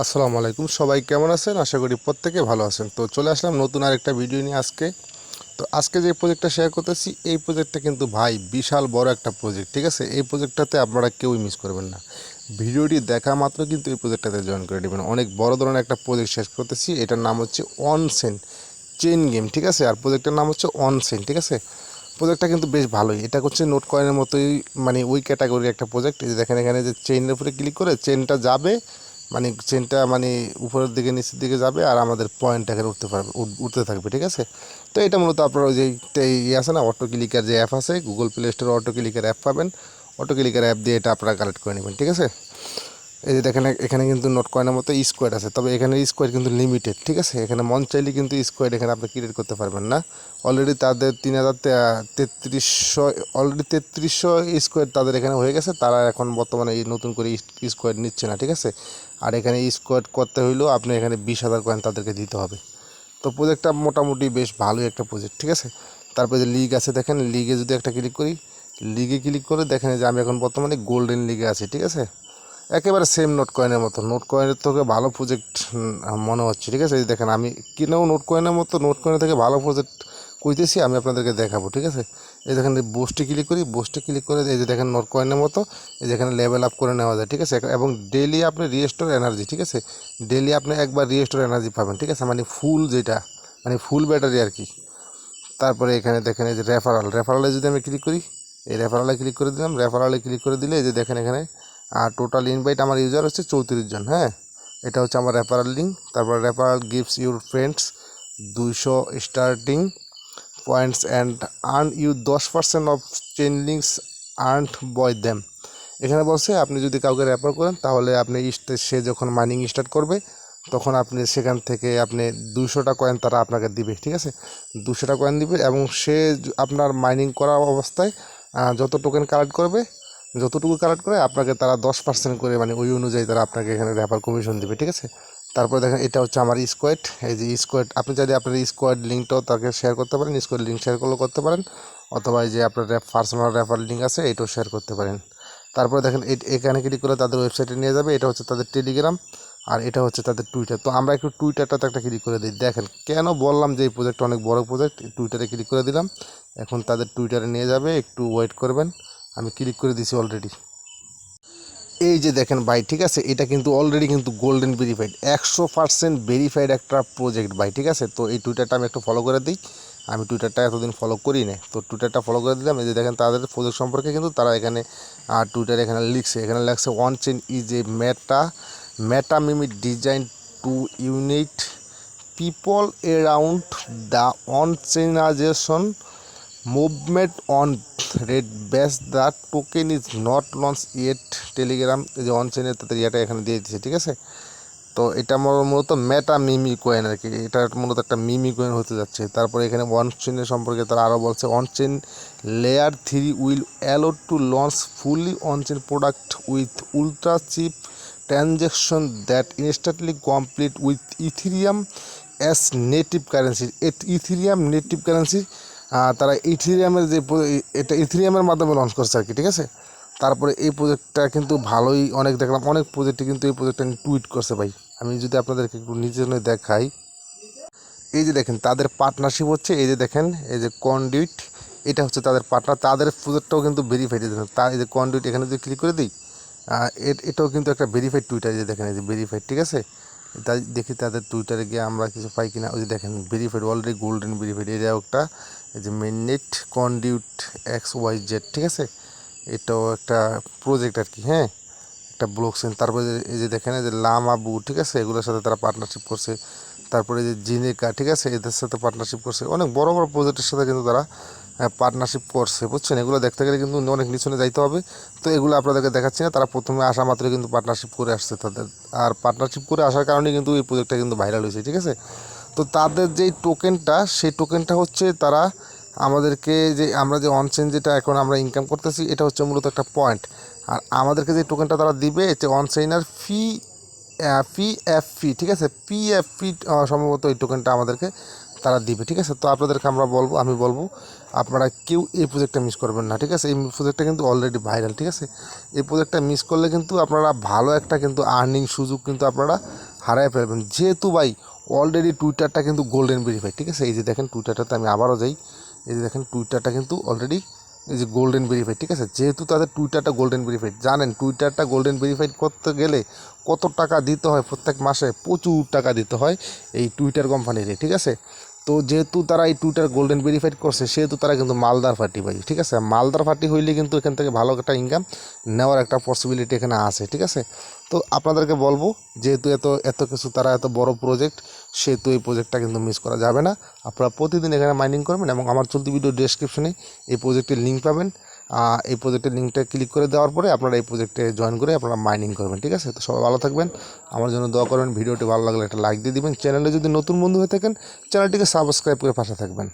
আসসালামু আলাইকুম। সবাই কেমন আছেন? আশা করি প্রত্যেকে ভালো আছেন। তো চলে আসলাম নতুন আরেকটা ভিডিও নিয়ে আজকে। তো আজকে যে প্রজেক্টটা শেয়ার করতেছি, এই প্রজেক্টটা কিন্তু ভাই বিশাল বড় একটা প্রজেক্ট ঠিক আছে? এই প্রজেক্টটাতে আপনারা কেউই মিস করবেন না। ভিডিওটি দেখা মাত্র কিন্তু এই প্রজেক্টটাতে জয়েন করে দেবেন অনেক বড় ধরনের একটা প্রজেক্ট শেষ করতেছি। এটার নাম হচ্ছে অনসেন চেন গেম ঠিক আছে? আর প্রজেক্টের নাম হচ্ছে অনসেন ঠিক আছে? প্রজেক্টটা কিন্তু বেশ ভালোই। এটা হচ্ছে নোট কয়েনের মতোই মানে ওই ক্যাটাগরির একটা প্রজেক্ট দেখেন এখানে যে চেইনের উপরে ক্লিক করে চেনটা যাবে। মানে চেনটা মানে উপরের দিকে, নিচের দিকে যাবে আর আমাদের পয়েন্ট এখানে উঠতে পারবে উঠতে থাকবে, ঠিক আছে? তো এটা মূলত আপনার ওই যে ইয়ে আছে না অটো ক্লিকার যে অ্যাপ আছে Google play store auto clicker app পাবেন। অটো ক্লিকার অ্যাপ দিয়ে এটা আপনারা কালেক্ট করে নেবেন, ঠিক আছে? এই যে দেখেন, এখানে কিন্তু নোট কয়েনের মতো স্কোয়াড আছে। তবে এখানে স্কোয়াড কিন্তু লিমিটেড ঠিক আছে? এখানে মন চাইলে কিন্তু স্কোয়াড এখানে আপনি ক্রিয়েট করতে পারবেন না। অলরেডি তাদের তিন হাজার তেত্রিশশো অলরেডি তেত্রিশশো স্কোয়াড তাদের এখানে হয়ে গেছে। তারা এখন বর্তমানে এই নতুন করে স্কোয়াড নিচ্ছে না, ঠিক আছে? আর এখানে স্কোয়াড করতে হইলেও আপনি এখানে বিশ হাজার কয়েন তাদেরকে দিতে হবে। তো প্রজেক্টটা মোটামুটি বেশ ভালোই একটা প্রজেক্ট ঠিক আছে? তারপরে যে লিগ আছে, দেখেন লিগে যদি একটা ক্লিক করি লিগে ক্লিক করে দেখেন যে আমি এখন বর্তমানে গোল্ডেন লিগে আছি, ঠিক আছে? একেবারে সেম নোট কয়েনের মতো। নোট কয়েনের থেকে ভালো প্রজেক্ট মনে হচ্ছে, ঠিক আছে? এই দেখেন, আমি কিনেও নোট কয়েনের মতো নোট কয়েনের থেকে ভালো প্রজেক্ট কইতেছি আমি আপনাদেরকে দেখাবো, ঠিক আছে? এই দেখেন বোস্টে ক্লিক করি বোস্টে ক্লিক করে এই যে দেখেন নোট কয়েনের মতো, এই যেখানে লেভেল আপ করে নেওয়া যায়, ঠিক আছে? এবং ডেলি আপনি রিস্টোর এনার্জি ঠিক আছে? ডেলি আপনি একবার রিস্টোর এনার্জি পাবেন, ঠিক আছে? মানে ফুল যেটা মানে ফুল ব্যাটারি আর কি। তারপরে এখানে দেখেন, এই যে রেফারাল রেফারালে যদি আমি ক্লিক করি, এই রেফারালে ক্লিক করে দিলাম রেফারালে ক্লিক করে দিলে এই যে দেখেন, এখানে আর টোটাল ইনভাইট আমার ইউজার হচ্ছে চৌত্রিশ জন হ্যাঁ? এটা হচ্ছে আমার রেফারাল লিঙ্ক তারপর রেফারাল গিভস ইউর ফ্রেন্ডস দুইশো starting points and earn you দশ percent of chain links earned by them এখানে বলছে, আপনি যদি কাউকে রেফার করেন, তাহলে আপনি সে যখন মাইনিং স্টার্ট করবে, তখন আপনি সেখান থেকে আপনি দুশোটা কয়েন তারা আপনাকে দিবে, ঠিক আছে? দুশোটা কয়েন দিবে এবং সে আপনার মাইনিং করা অবস্থায় যত টোকেন কালেক্ট করবে যতটুকু কালেক্ট করে আপনাকে তারা দশ পার্সেন্ট করে মানে ওই অনুযায়ী তারা আপনাকে এখানে রেফার কমিশন দিবে, ঠিক আছে? তারপরে দেখেন এটা হচ্ছে আমার স্কোয়াড এই যে স্কোয়াড আপনি চাইলে আপনার স্কোয়াড লিঙ্কটাও তাকে শেয়ার করতে পারেন স্কোয়াড লিঙ্ক শেয়ার করলেও করতে পারেন, অথবা এই যে আপনার পার্সোনাল রেফার লিঙ্ক আছে, এটাও শেয়ার করতে পারেন। তারপরে দেখেন এখানে ক্লিক করে তাদের ওয়েবসাইটে নিয়ে যাবে, এটা হচ্ছে তাদের টেলিগ্রাম আর এটা হচ্ছে তাদের টুইটার তো আমরা একটু টুইটারটাতে একটা ক্লিক করে দিই। দেখেন, কেন বললাম যে এই প্রজেক্টটা অনেক বড় প্রজেক্ট টুইটারে ক্লিক করে দিলাম। এখন তাদের টুইটারে নিয়ে যাবে, একটু ওয়েট করবেন। আমি ক্লিক করে দিয়েছি অলরেডি এই যে দেখেন ভাই, ঠিক আছে? এটা কিন্তু অলরেডি কিন্তু গোল্ডেন ভেরিফাইড একশো পার্সেন্ট ভেরিফাইড একটা প্রজেক্ট ভাই, ঠিক আছে? তো এই টুইটারটা আমি একটু ফলো করে দিই। আমি টুইটারটা এতদিন ফলো করি না তো টুইটারটা ফলো করে দিলাম। এই যে দেখেন, তাদের প্রজেক্ট সম্পর্কে কিন্তু তারা এখানে আর টুইটার এখানে লিখছে। এখানে লেখছে one chain is a meta meta meme design to unite people around the on chainization movement on red base the token is not launch yet Telegram যে অন চেনের তাদের ইয়েটা এখানে দিয়ে দিচ্ছে ঠিক আছে? তো এটা মূল- মূলত মেটা মিমি কয়েন আর কি। এটা মূলত একটা মিমি কয়েন হতে যাচ্ছে। তারপরে এখানে ওয়ান চেনের সম্পর্কে তারা আরও বলছে on chain layer three will allow to launch fully on chain product with ultra cheap transaction that instantly complete with Ethereum as native currency Ethereum native currency তারা ইথিরিয়ামের যে এটা ইথিরিয়ামের মাধ্যমে লঞ্চ করছে আর কি, ঠিক আছে? তারপরে এই প্রজেক্টটা কিন্তু ভালোই, অনেক দেখলাম, অনেক প্রজেক্টে কিন্তু এই প্রজেক্টটা টুইট করছে ভাই। আমি যদি আপনাদেরকে একটু নিজের দেখাই, এই যে দেখেন, তাদের পার্টনারশিপ হচ্ছে, এই যে দেখেন, এই যে কন্ডিউট এটা হচ্ছে তাদের পার্টনার তাদের প্রজেক্টটাও কিন্তু ভেরিফাইড দেখেন তা এই যে কন্ডিউট এখানে যদি ক্লিক করে দিই এটাও কিন্তু একটা ভেরিফাইড টুইটার যে দেখেন, এই যে ভেরিফাইড ঠিক আছে? তাই দেখি তাদের টুইটারে গিয়ে আমরা কিছু পাই কিনা। ওই যে দেখেন ভেরিফাইড অলরেডি গোল্ডেন ভেরিফাইড এটাও একটা, এই যে mainnet conduit X Y Z ঠিক আছে? এটাও একটা প্রজেক্ট আর কি হ্যাঁ? একটা ব্লক সেন তারপরে এই যে দেখেন, এই যে লামাবু ঠিক আছে? এগুলোর সাথে তারা পার্টনারশিপ করছে। তারপরে যে জিনেকা ঠিক আছে? এদের সাথে পার্টনারশিপ করছে। অনেক বড় বড় প্রজেক্টের সাথে কিন্তু তারা পার্টনারশিপ করছে, বুঝছেন? এগুলো দেখতে গেলে কিন্তু অনেক নিচনে যাইতে হবে। তো এগুলো আপনাদেরকে দেখাচ্ছি না, তারা প্রথমে আসা মাত্র কিন্তু পার্টনারশিপ করে আসছে তাদের। আর পার্টনারশিপ করে আসার কারণে কিন্তু এই প্রজেক্টটা কিন্তু ভাইরাল হয়েছে, ঠিক আছে? তো তাদের যেই টোকেনটা সেই টোকেনটা হচ্ছে তারা আমাদেরকে যে, আমরা যে অনচেন যেটা এখন আমরা ইনকাম করতেছি, এটা হচ্ছে মূলত একটা পয়েন্ট আর আমাদেরকে যে টোকেনটা তারা দিবে যে অনচেইনার ফি পি এফ ফি ঠিক আছে? পি এফ ফি সম্ভবত এই টোকেনটা আমাদেরকে তারা দিবে, ঠিক আছে? তো আপনাদেরকে আমরা বলব, আমি বলব, আপনারা কেউ এই প্রজেক্টটা মিস করবেন না, ঠিক আছে? এই প্রজেক্টটা কিন্তু অলরেডি ভাইরাল ঠিক আছে? এই প্রজেক্টটা মিস করলে কিন্তু আপনারা ভালো একটা কিন্তু আর্নিং সুযোগ কিন্তু আপনারা হারায় ফেলবেন। যেহেতু ভাই অলরেডি টুইটারটা কিন্তু গোল্ডেন ভেরিফাই ঠিক আছে? এই যে দেখেন টুইটারটাতে আমি আবারও যাই, এই যে দেখেন টুইটারটা কিন্তু অলরেডি এই যে গোল্ডেন ভেরিফাইড ঠিক আছে? যেহেতু তাদের টুইটারটা গোল্ডেন ভেরিফাইড জানেন টুইটারটা গোল্ডেন ভেরিফাইড করতে গেলে কত টাকা দিতে হয় প্রত্যেক মাসে? প্রচুর টাকা দিতে হয় এই টুইটার কোম্পানির ঠিক আছে? তো যেহেতু তারা এই টুইটার গোল্ডেন ভেরিফাইড করছে, সেহেতু তারা কিন্তু মালদার পার্টি ভাই, ঠিক আছে? মালদার পার্টি হইলে কিন্তু এখান থেকে ভালো একটা ইনকাম নেওয়ার একটা পসিবিলিটি এখানে আছে, ঠিক আছে? তো আপনাদেরকে বলব, যেহেতু এত এত কিছু তারা এত বড় প্রজেক্ট সেহেতু এই প্রজেক্টটা কিন্তু মিস করা যাবে না। আপনারা প্রতিদিন এখানে মাইনিং করবেন এবং আমার চলতি ভিডিও ডিসক্রিপশনে এই প্রজেক্টের লিঙ্ক পাবেন। এই প্রজেক্টের লিঙ্কটা ক্লিক করে দেওয়ার পরে আপনারা এই প্রজেক্টে জয়েন করে আপনারা মাইনিং করবেন, ঠিক আছে? তো সবাই ভালো থাকবেন, আমার জন্য দোয়া করবেন, ভিডিওটি ভালো লাগলে একটা লাইক দিয়ে দিবেন। চ্যানেলে যদি নতুন বন্ধু হয়ে থাকেন চ্যানেলটিকে সাবস্ক্রাইব করে পাশে থাকবেন।